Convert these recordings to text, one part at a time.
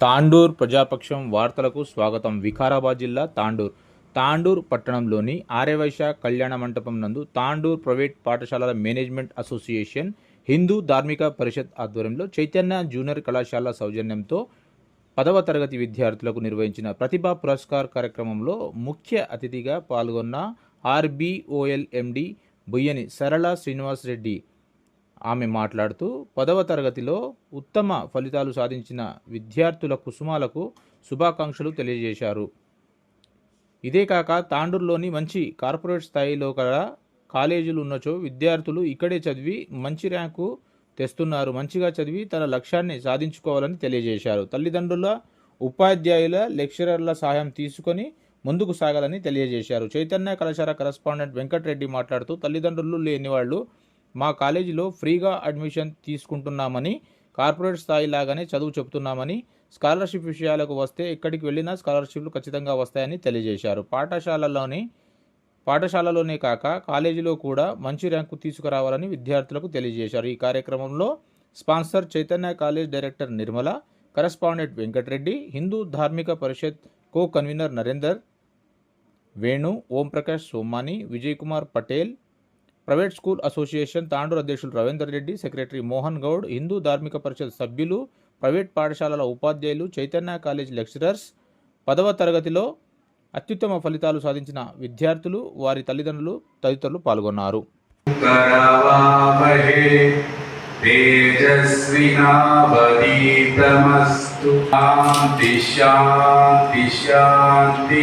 తాండూర్ ప్రజాపక్షం వార్తలకు స్వాగతం. వికారాబాద్ జిల్లా తాండూర్. తాండూర్ పట్టణంలోని ఆర్యవైశ్య కళ్యాణ మంటపం నందు తాండూర్ ప్రైవేట్ పాఠశాలల మేనేజ్మెంట్ అసోసియేషన్ హిందూ ధార్మిక పరిషత్ ఆధ్వర్యంలో చైతన్య జూనియర్ కళాశాల సౌజన్యంతో పదవ తరగతి విద్యార్థులకు నిర్వహించిన ప్రతిభా పురస్కార్ కార్యక్రమంలో ముఖ్య అతిథిగా పాల్గొన్న ఆర్బీఓఎల్ ఎండి బుయ్యని సరళ శ్రీనివాస్ రెడ్డి ఆమె మాట్లాడుతూ పదవ తరగతిలో ఉత్తమ ఫలితాలు సాధించిన విద్యార్థుల కుసుమాలకు శుభాకాంక్షలు తెలియజేశారు. ఇదే కాక తాండూరులోని మంచి కార్పొరేట్ స్థాయిలో గల కాలేజీలు ఉన్నచో విద్యార్థులు ఇక్కడే చదివి మంచి ర్యాంకు తెస్తున్నారు. మంచిగా చదివి తన లక్ష్యాన్ని సాధించుకోవాలని తెలియజేశారు. తల్లిదండ్రుల ఉపాధ్యాయుల లెక్చరర్ల సహాయం తీసుకొని ముందుకు సాగాలని తెలియజేశారు. చైతన్య కళాశాల కరస్పాండెంట్ వెంకటరెడ్డి మాట్లాడుతూ తల్లిదండ్రులు లేని వాళ్ళు మా కాలేజీలో ఫ్రీగా అడ్మిషన్ తీసుకుంటున్నామని కార్పొరేట్ స్థాయి లాగానే చదువు చెబుతున్నామని స్కాలర్షిప్ విషయాలకు వస్తే ఎక్కడికి వెళ్ళినా స్కాలర్షిప్లు ఖచ్చితంగా వస్తాయని తెలియజేశారు. పాఠశాలలోని పాఠశాలలోనే కాక కాలేజీలో కూడా మంచి ర్యాంకు తీసుకురావాలని విద్యార్థులకు తెలియజేశారు. ఈ కార్యక్రమంలో sponsor Chaitanya college director Nirmala correspondent Venkatareddy Hindu Dharmika Parishad co convener Narender Venu Omprakash Somani Vijay Kumar Patel private school association Tandur అధ్యక్షులు రవీందర్ రెడ్డి సెక్రటరీ మోహన్ గౌడ్ హిందూ ధార్మిక పరిషత్ సభ్యులు ప్రైవేట్ పాఠశాలల ఉపాధ్యాయులు చైతన్య కాలేజ్ లెక్చరర్స్ పదవ తరగతిలో అత్యుత్తమ ఫలితాలు సాధించిన విద్యార్థులు వారి తల్లిదండ్రులు తదితరులు పాల్గొన్నారు. శాంతి శాంతి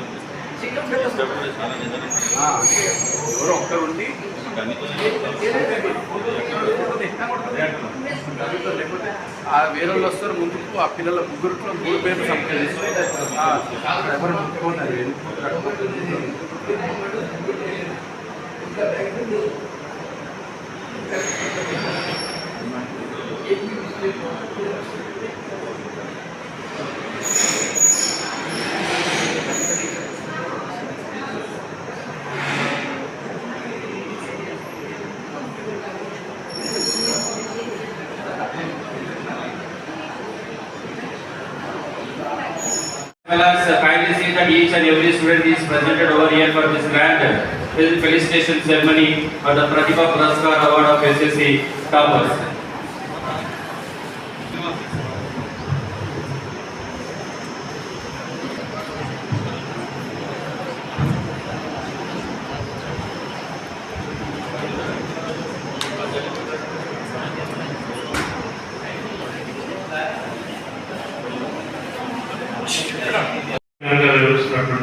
ఎవరో ఒక్కరు ఉండి ఆ వేరే వస్తారు ముందుకు ఆ పిల్లల ముగ్గురులో మూడు పేర్లు సంపాదిస్తారు ఎవరు ముట్టుకోండి Well, as uh, kindly see that each and every student is presented over here for this grand felicitation ceremony for the Pratibha Puraskar Award of SSC toppers.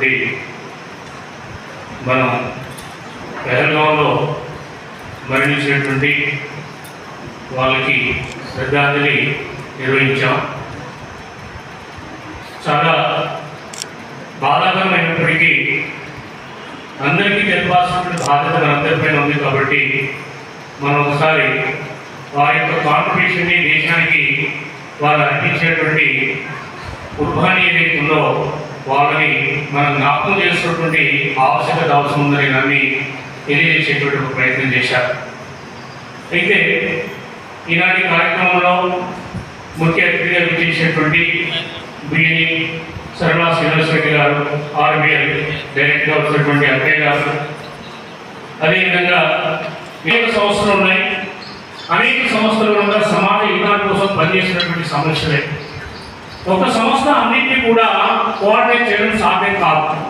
నిర్వహిస్తున్నటువంటి మనం పెహల్గాంలో మరణించినటువంటి వాళ్ళకి శ్రద్ధాంజలి నిర్వహించాం. చాలా బాధాకరమైనప్పటికీ అందరికీ తెలపాల్సినటువంటి బాధ్యత మనందరిపైన ఉంది కాబట్టి మనం ఒకసారి వారి యొక్క కాంట్రిబ్యూషన్ని దేశానికి వారు అందించినటువంటి కుర్బానీ ఏదైతే ఉందో వాళ్ళని మనం జ్ఞాపకం చేసినటువంటి ఆవశ్యకత అవసరం ఉందని నమ్మి తెలియజేసేటువంటి ఒక ప్రయత్నం చేశారు. అయితే ఈనాటి కార్యక్రమంలో ముఖ్య అతిథిగా విచ్చేసినటువంటి బిఎని సరళా శ్రీనివాస్ గారు ఆర్బీఐ డైరెక్టర్గా వచ్చినటువంటి అక్కయ్య గారు. అదేవిధంగా అనేక సంస్థలు ఉన్నాయి. అనేక సంస్థలు కూడా సమాజ యుద్ధాల కోసం పనిచేసినటువంటి సమస్యలే. ఒక సంస్థ అన్నింటినీ కూడా కోఆర్డినేట్ చేయడం సాధ్యం కాదు.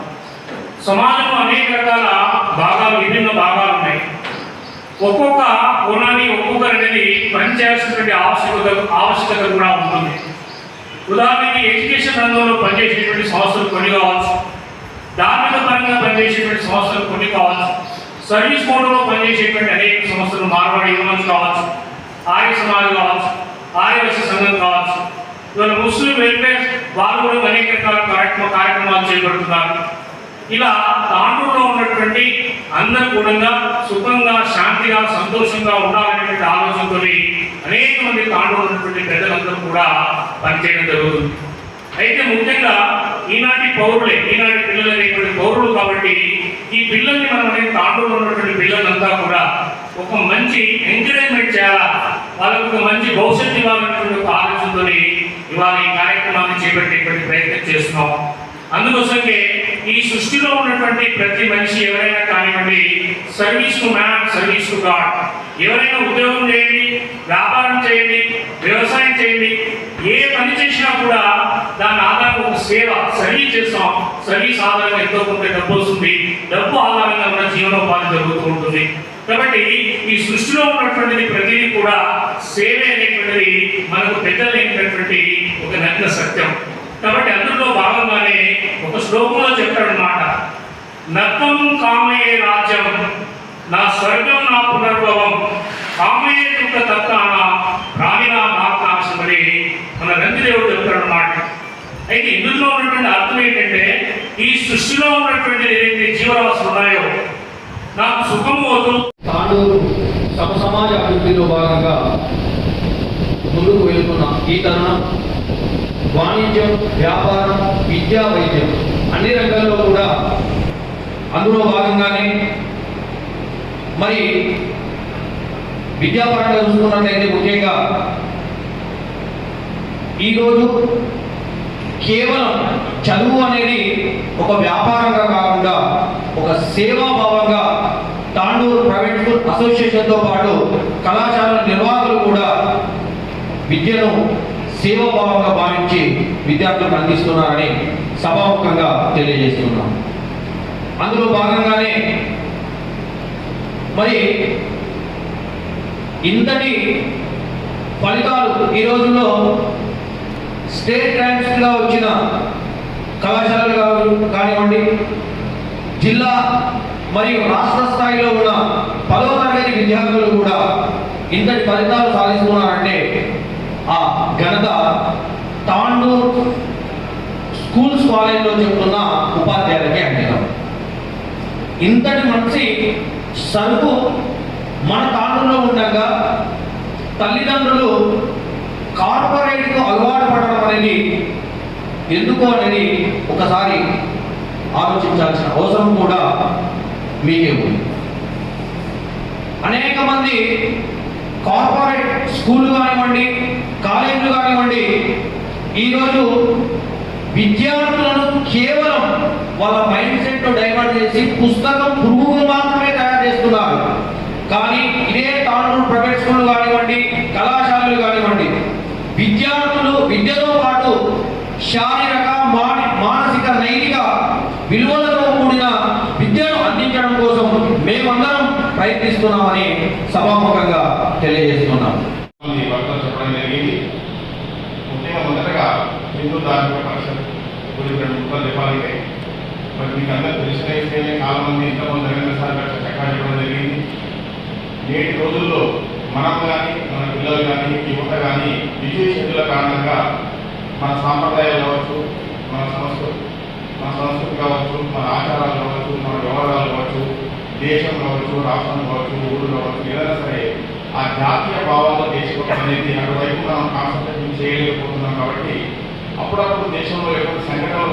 సమాజంలో అనేక రకాల భాగాలు విభిన్న భాగాలు ఉన్నాయి. ఒక్కొక్క కోణాన్ని ఒక్కొక్కరు అనేది పనిచేయాల్సినటువంటి ఆవశ్యకత ఆవశ్యకత కూడా ఉంటుంది. ఉదాహరణకి ఎడ్యుకేషన్ రంగంలో పనిచేసేటువంటి సంస్థలు కొన్ని కావచ్చు. ధార్మిక పరంగా పనిచేసేటువంటి సంస్థలు కొన్ని కావచ్చు. సర్వీస్ మోడ్లో పనిచేసేటువంటి అనేక సంస్థలు మార్వాడి యూనియన్స్ కావచ్చు. ఆర్య సమాజ్ కావచ్చు. ఆర్యవశ్య సంఘం కావచ్చు. ఇవాళ ముస్లిం వెల్ఫేర్ వాళ్ళు కూడా అనేక రకాల కార్యక్రమ కార్యక్రమాలు చేపడుతున్నారు. ఇలా తాండూరులో ఉన్నటువంటి అందరూ కూడా సుఖంగా శాంతిగా సంతోషంగా ఉండాలనేటువంటి ఆలోచనతో అనేక మంది తాండూరు ఉన్నటువంటి పెద్దలందరూ కూడా పనిచేయడం జరుగుతుంది. అయితే ముఖ్యంగా ఈనాటి పౌరులే ఈనాటి పిల్లలు అనేటువంటి పౌరులు కాబట్టి ఈ పిల్లల్ని మనం అనేది తాండూరులో ఉన్నటువంటి పిల్లలంతా కూడా ఒక మంచి ఎంకరేజ్మెంట్ చేయాలా? వాళ్ళకు ఒక మంచి భవిష్యత్తు ఇవ్వాలనేటువంటి ఒక ఆలోచనతో ఇవాళ ఈ కార్యక్రమాన్ని చేపట్టేటువంటి ప్రయత్నం చేస్తున్నాం. అందుకోసమే ఈ సృష్టిలో ఉన్నటువంటి ప్రతి మనిషి ఎవరైనా కానివ్వండి service to man service to God ఎవరైనా ఉద్యోగం చేయండి వ్యాపారం చేయండి వ్యవసాయం చేయండి ఏ పని చేసినా కూడా దాని ఆధారంగా సేవ సర్వీస్ చేస్తాం. సర్వీస్ ఆధారంగా ఎంతో కొంత డబ్బు వస్తుంది. డబ్బు ఆధారంగా మన జీవనోపాధి జరుగుతూ ఉంటుంది. కాబట్టి ఈ సృష్టిలో ఉన్నటువంటిది ప్రతిదీ కూడా సేవ అనేటువంటిది మనకు పెద్దలైనటువంటి ఒక నగ్న సత్యం. కాబట్టి అందులో భాగంగానే ఒక శ్లోకంలో చెప్తాడనమాట నత్వం కామయే రాజ్యం. నా స్వర్గం నా పునర్భవం కామయేతుక తత్తాన తత్వాన ప్రాణినా మన నందిదేవుడు చెప్తాడనమాట అయితే ఇందులో ఉన్నటువంటి అర్థం ఏంటంటే ఈ సృష్టిలో ఉన్నటువంటి ఏదైతే జీవరాశులు ఉన్నాయో నాకు సుఖము వద్దు. తాండూరు సమ సమాజ అభివృద్ధిలో భాగంగా ముందుకు వెళ్తున్న ఈ తరుణం వాణిజ్యం వ్యాపారం విద్యా వైద్యం అన్ని రంగాల్లో కూడా అందులో భాగంగానే మరి విద్యాపరంగా చూసుకున్నట్లయితే ముఖ్యంగా ఈరోజు కేవలం చదువు అనేది ఒక వ్యాపారంగా కాకుండా ఒక సేవాభావంగా తాండూరు ప్రైవేట్ స్కూల్ అసోసియేషన్తో పాటు కళాశాల నిర్వాహకులు కూడా విద్యను సేవాభావంగా భావించి విద్యార్థులకు అందిస్తున్నారని సభాముఖంగా తెలియజేస్తున్నాం. అందులో భాగంగానే మరి ఇంతటి ఫలితాలు ఈ రోజుల్లో స్టేట్ ర్యాంక్స్గా వచ్చిన కళాశాలలు కానివ్వండి జిల్లా మరియు రాష్ట్ర స్థాయిలో ఉన్న పదవ తరగతి విద్యార్థులు కూడా ఇంతటి ఫలితాలు సాధిస్తున్నారంటే ఆ ఘనత తాండూర్ స్కూల్స్ కాలేజ్లో చెప్తున్న ఉపాధ్యాయులకే అంకితం. ఇంతటి మంచి సరుకు మన తాళంలో ఉండగా తల్లిదండ్రులు కార్పొరేట్కు అలవాటు పడడం అనేది ఎందుకు అనేది ఒకసారి ఆలోచించాల్సిన అవసరం కూడా మీకే ఉంది. అనేక మంది కార్పొరేట్ స్కూళ్ళు కానివ్వండి కాలేజీలు కానివ్వండి ఈరోజు విద్యార్థులను కేవలం వాళ్ళ మైండ్ సెట్ డైవర్ట్ చేసి పుస్తకం పురుగులు మాత్రం ఇదే ప్రైవేట్ స్కూళ్ళు కానివ్వండి కళాశాలలు కానివ్వండి విద్యార్థులు విద్యతో పాటు శారీరక మానసిక నైతిక విలువలతో కూడిన విద్యను అందించడం కోసం మేమందరం ప్రయత్నిస్తున్నామని సభాముఖంగా తెలియజేస్తున్నాం. చెప్పడం జరిగింది. హిందూ ధార్మిక పరిషత్ గురించి రెండు ముక్కలు చెప్పాలంటే మరి మీకు అందరూ తెలిసిన విషయమే చాలా మంది ఇంతమంది సార్ చక్కగా చెప్పడం జరిగింది. నేటి రోజుల్లో మనం కానీ మన పిల్లలు కానీ యువత కానీ విజయ శక్తుల కారణంగా మన సాంప్రదాయాలు కావచ్చు మన సంస్కృతి మన సంస్కృతి కావచ్చు మన ఆచారాలు కావచ్చు మన వ్యవహారాలు కావచ్చు దేశం కావచ్చు రాష్ట్రం కావచ్చు ఊరు కావచ్చు ఏదైనా సరే ఆ జాతీయ భావాలు దేశభక్తి అనేది అటువైపు మనం కాన్సన్ట్రేషన్ చేయలేకపోతున్నాం కాబట్టి అప్పుడప్పుడు దేశంలో ఎటువంటి సంఘటనలు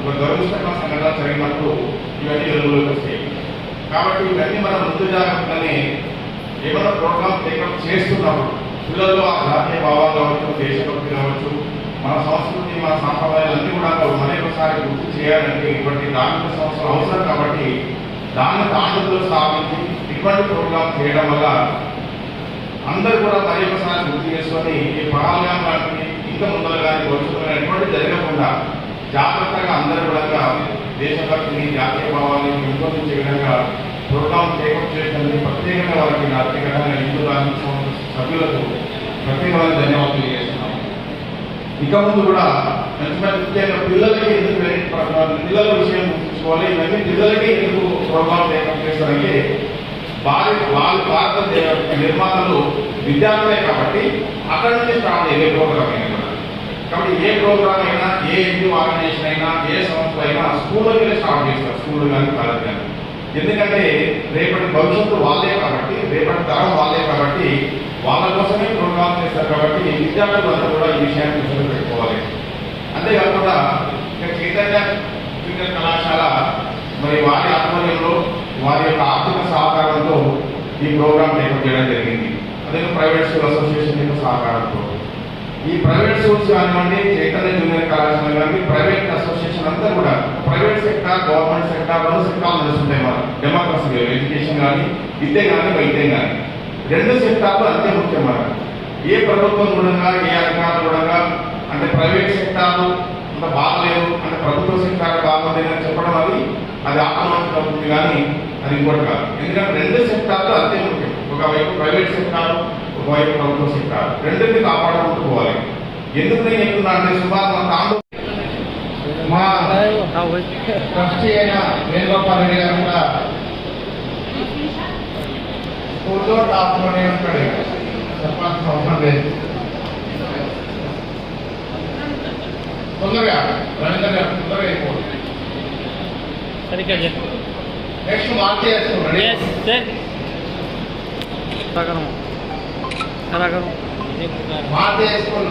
ఒక దురదృష్టకర సంఘటనలు జరిగినప్పుడు ఇవన్నీ వెలుగులోకి వస్తాయి. కాబట్టి ఇవన్నీ మనం ముందు జాగ్రత్తగానే ఏమైనా ప్రోగ్రామ్ టేకప్ చేస్తున్నాము? పిల్లల్లో ఆ జాతీయ భావాలు కావచ్చు దేశభక్తి కావచ్చు మన సంస్కృతి మన సాంప్రదాయాలన్నీ కూడా మరొకసారి గుర్తు చేయాలంటే ఇటువంటి ధార్మిక సంస్థలు అవసరం కాబట్టి దాన్ని తాండూరులో స్థాపించి ఇటువంటి ప్రోగ్రామ్ చేయడం వల్ల అందరూ కూడా మరొకసారి గుర్తు చేసుకొని ఈ పరాలయం లాంటివి హిందూ ఇంకా ముందర కానీ భవిష్యత్తులో ఎటువంటి జరగకుండా జాగ్రత్తగా అందరూ కూడా దేశభక్తిని జాతీయ భావాన్ని పెంపొందించే విధంగా ప్రోగ్రాం టేకప్ చేయడానికి ప్రత్యేకంగా వారికి నా వ్యక్తిగతంగా హిందూ రాజ్యోత్సవం సభ్యులకు సభ్యులకు ప్రత్యేకమైన ధన్యవాదాలు తెలియజేస్తున్నాం ఇక ముందు కూడా మంచి మంచి ముఖ్యంగా పిల్లలకి ఎందుకు పిల్లల విషయం చూసుకోవాలి ఇవన్నీ పిల్లలకి ఎందుకు ప్రోగ్రామ్ టేకప్ చేస్తారంటే వారి భారత నిర్మాతలు విద్యార్థులే కాబట్టి అక్కడ నుంచి స్టార్ట్ ఏ ప్రోగ్రామ్ అయినా కాబట్టి ఏ ప్రోగ్రామ్ అయినా ఏ ఎన్జిఓ ఆర్గనైజేషన్ అయినా ఏ సంస్థ అయినా స్కూల్లోకి స్టార్ట్ చేస్తారు. స్కూల్ కానీ కాలేజ్ కానీ. ఎందుకంటే రేపటి భవిష్యత్తు వాళ్ళే కాబట్టి రేపటి తరం వాళ్ళే కాబట్టి వాళ్ళ కోసమే ప్రోగ్రామ్ చేస్తారు కాబట్టి విద్యార్థులందరూ కూడా ఈ విషయాన్ని దృష్టిలో పెట్టుకోవాలి. అంతేకాకుండా ఇక్కడ చైతన్య జూనియర్ కళాశాల మరి వారి ఆధ్వర్యంలో వారి యొక్క ఆర్థిక సహకారంతో ఈ ప్రోగ్రామ్ టేకప్ చేయడం జరిగింది. అదే ప్రైవేట్ స్కూల్ అసోసియేషన్ యొక్క సహకారంతో. ఈ ప్రైవేట్ స్కూల్స్ కానివ్వండి చైతన్య జూనియర్ కళాశాల కానీ ప్రైవేట్ అసోసియేషన్ అంతా కూడా ప్రైవేట్ సెక్టార్ గవర్నమెంట్ సెక్టార్ రెండు సెక్టార్ నడుస్తుంటాయి మనం డెమోక్రసీ ఎడ్యుకేషన్ కానీ విద్య కానీ వైద్యం కానీ. రెండు సెక్టార్లు అంతే ముఖ్యం మనం ఏ ప్రభుత్వం కూడా ఏ అధికారులు కూడా అంటే ప్రైవేట్ సెక్టార్లు అంత బాగలేదు అంటే ప్రభుత్వ సెక్టార్ బాగుంది అని చెప్పడం అది అది ఆక్రమణ అవుతుంది కానీ అది ఇంకోటి కాదు. ఎందుకంటే రెండు సెక్టార్లు అంతే ముఖ్యం. ఒకవైపు ప్రైవేట్ సెక్టార్ ఒకవైపు ప్రభుత్వ సెక్టార్ రెండింటిని కాపాడుకుంటూ పోవాలి ఎందుకు నేను చెప్తున్నా అంటే సుమారు మన తాండూ మా ట్రస్టీ అయిన వేణుగోపాల్ రెడ్డి గారు కూడా స్కూల్లో టాప్లోనే ఉంటాడు. చెప్పాల్సిన అవసరం లేదు. తొందరగా రవీంద్ర గారు తొందరగా అయిపోతుంది నెక్స్ట్ మార్చేస్తున్నాడు మార్చేసుకుని